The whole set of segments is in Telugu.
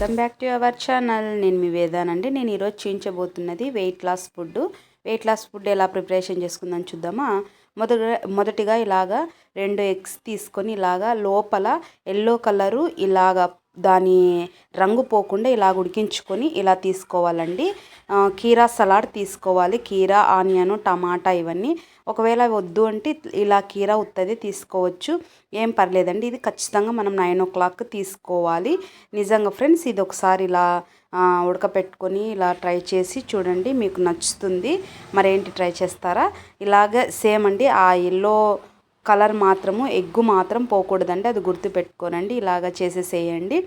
Welcome back to our channel. నేను మీ వేదానండి. నేను ఈరోజు చూపించబోతున్నది weight loss food weight loss food ఎలా ప్రిపరేషన్ చేసుకుందాం చూద్దామా? మొదట మొదటిగా ఇలాగా రెండు ఎగ్స్ తీసుకొని ఇలాగా లోపల ఎల్లో కలరు ఇలాగా దాని రంగు పోకుండా ఇలా ఉడికించుకొని ఇలా తీసుకోవాలండి. కీరా సలాడ్ తీసుకోవాలి. కీరా ఆనియన్ టమాటా ఇవన్నీ. ఒకవేళ వద్దు అంటే ఇలా కీరా ఉత్తది తీసుకోవచ్చు. ఏం పర్లేదండి. ఇది ఖచ్చితంగా మనం నైన్ ఓ క్లాక్ తీసుకోవాలి. నిజంగా ఫ్రెండ్స్ ఇది ఒకసారి ఇలా ఉడకపెట్టుకొని ఇలా ట్రై చేసి చూడండి. మీకు నచ్చుతుంది. మరేంటి ట్రై చేస్తారా? ఇలాగ సేమ్ అండి. ఆ ఎల్లో కలర్ మాత్రము ఎగ్గు మాత్రం పోకూడదండి. అది గుర్తుపెట్టుకోనండి. ఇలాగ చేసేసేయండి.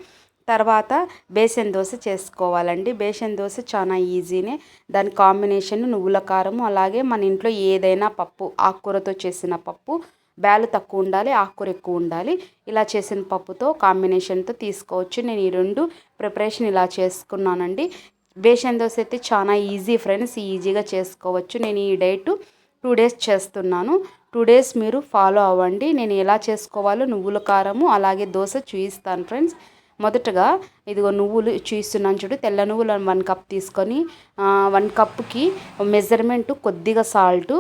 తర్వాత బేసన్ దోశ చేసుకోవాలండి. బేసన్ దోశ చాలా ఈజీనే. దాని కాంబినేషన్ నువ్వుల కారము అలాగే మన ఇంట్లో ఏదైనా పప్పు ఆకుకూరతో చేసిన పప్పు బ్యాలు తక్కువ ఉండాలి ఆకుకూర ఎక్కువ ఉండాలి. ఇలా చేసిన పప్పుతో కాంబినేషన్తో తీసుకోవచ్చు. నేను ఈ రెండు ప్రిపరేషన్ ఇలా చేసుకున్నానండి. బేసన్ దోశ అయితే చాలా ఈజీ ఫ్రెండ్స్ ఈజీగా చేసుకోవచ్చు. నేను ఈ డైట్ టూ డేస్ చేస్తున్నాను. టూ డేస్ మీరు ఫాలో అవ్వండి. నేను ఎలా చేసుకోవాలో నువ్వుల కారము అలాగే దోశ చూపిస్తాను ఫ్రెండ్స్. మొదటగా ఇదిగో నువ్వులు చూపిస్తున్నాను చూడు తెల్ల నువ్వులు వన్ కప్ తీసుకొని వన్ కప్కి మెజర్మెంట్ కొద్దిగా సాల్ట్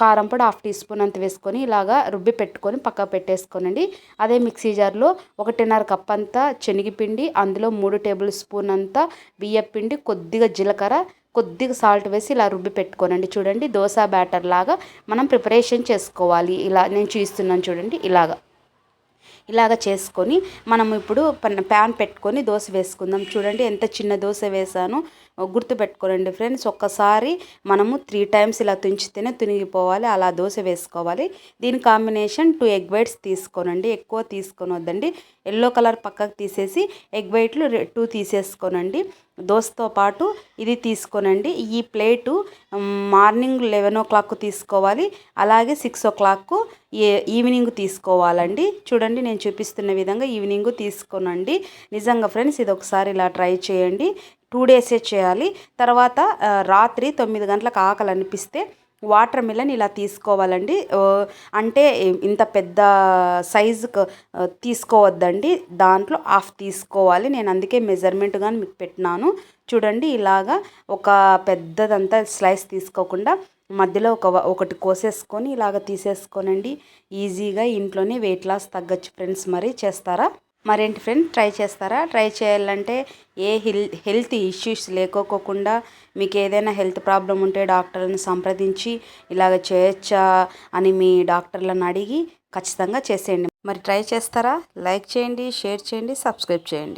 కారం పొడి హాఫ్ టీ స్పూన్ అంత వేసుకొని ఇలాగా రుబ్బి పెట్టుకొని పక్క పెట్టేసుకోనండి. అదే మిక్సీ జార్లో ఒకటిన్నర కప్ అంతా శనగపిండి అందులో మూడు టేబుల్ స్పూన్ అంతా బియ్యపిండి కొద్దిగా జీలకర్ర కొద్దిగా సాల్ట్ వేసి ఇలా రుబ్బి పెట్టుకోనండి. చూడండి దోశ బ్యాటర్ లాగా మనం ప్రిపరేషన్ చేసుకోవాలి. ఇలా నేను చూస్తున్నాను చూడండి ఇలాగా. ఇలాగ చేసుకొని మనం ఇప్పుడు ప్యాన్ పెట్టుకొని దోశ వేసుకుందాం. చూడండి ఎంత చిన్న దోశ వేసాను గుర్తు పెట్టుకోనండి ఫ్రెండ్స్ ఒక్కసారి మనము త్రీ టైమ్స్ ఇలా తుంచితేనే తునిగిపోవాలి. అలా దోశ వేసుకోవాలి. దీని కాంబినేషన్ టూ ఎగ్ వైట్స్ తీసుకోనండి. ఎక్కువ తీసుకొని వద్దండి ఎల్లో కలర్ పక్కకు తీసేసి ఎగ్ వైట్లు టూ తీసేసుకోనండి. దోశతో పాటు ఇది తీసుకోనండి. ఈ plate morning eleven o'clock తీసుకోవాలి. అలాగే సిక్స్ ఓ క్లాక్ ఈవినింగ్ తీసుకోవాలండి. చూడండి నేను చూపిస్తున్న విధంగా ఈవినింగ్ తీసుకోనండి. నిజంగా ఫ్రెండ్స్ ఇది ఒకసారి ఇలా ట్రై చేయండి. టూ డేసే చేయాలి. తర్వాత రాత్రి తొమ్మిది గంటలకు ఆకలి అనిపిస్తే వాటర్ మిలన్ ఇలా తీసుకోవాలండి. అంటే ఇంత పెద్ద సైజుకు తీసుకోవద్దండి. దాంట్లో హాఫ్ తీసుకోవాలి. నేను అందుకే మెజర్మెంట్ కానీ మీకు పెట్టినాను. చూడండి ఇలాగా ఒక పెద్దదంతా స్లైస్ తీసుకోకుండా మధ్యలో ఒక ఒకటి కోసేసుకొని ఇలాగ తీసేసుకోనండి. ఈజీగా ఇంట్లోనే వెయిట్ లాస్ తగ్గచ్చు ఫ్రెండ్స్. మరి చేస్తారా? మరేంటి ఫ్రెండ్ ట్రై చేస్తారా? ట్రై చేయాలంటే ఏ హెల్ హెల్త్ ఇష్యూస్ లేకోకుండా మీకు ఏదైనా హెల్త్ ప్రాబ్లం ఉంటే డాక్టర్లను సంప్రదించి ఇలాగ చేయొచ్చా అని మీ డాక్టర్లను అడిగి ఖచ్చితంగా చేసేయండి. మరి ట్రై చేస్తారా? లైక్ చేయండి షేర్ చేయండి సబ్స్క్రైబ్ చేయండి.